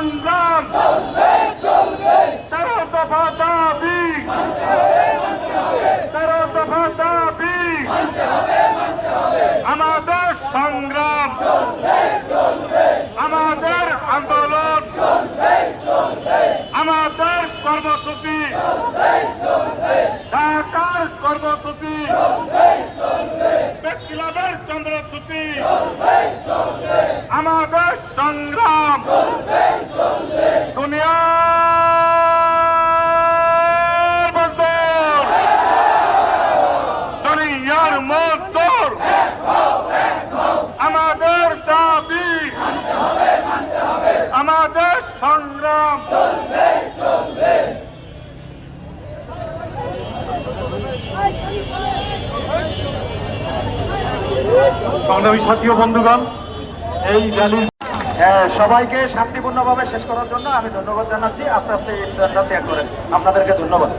সংগ্রাম তেরো দফা দাবি। তেরো দফা দাবি। আমাদের সংগ্রাম। আমাদের আন্দোলন। আমাদের কর্মসূচি। ঢাকার কর্মসূচি। ক্লাবের চন্দ্রসূচি। আমাদের সংগ্রাম। সংগ্রাম। সংগ্রামী সাথী ও বন্ধুগণ এই হ্যাঁ, সবাইকে শান্তিপূর্ণভাবে শেষ করার জন্য আমি ধন্যবাদ জানাচ্ছি। আস্তে আস্তে ত্যাগ করেন। আপনাদেরকে ধন্যবাদ।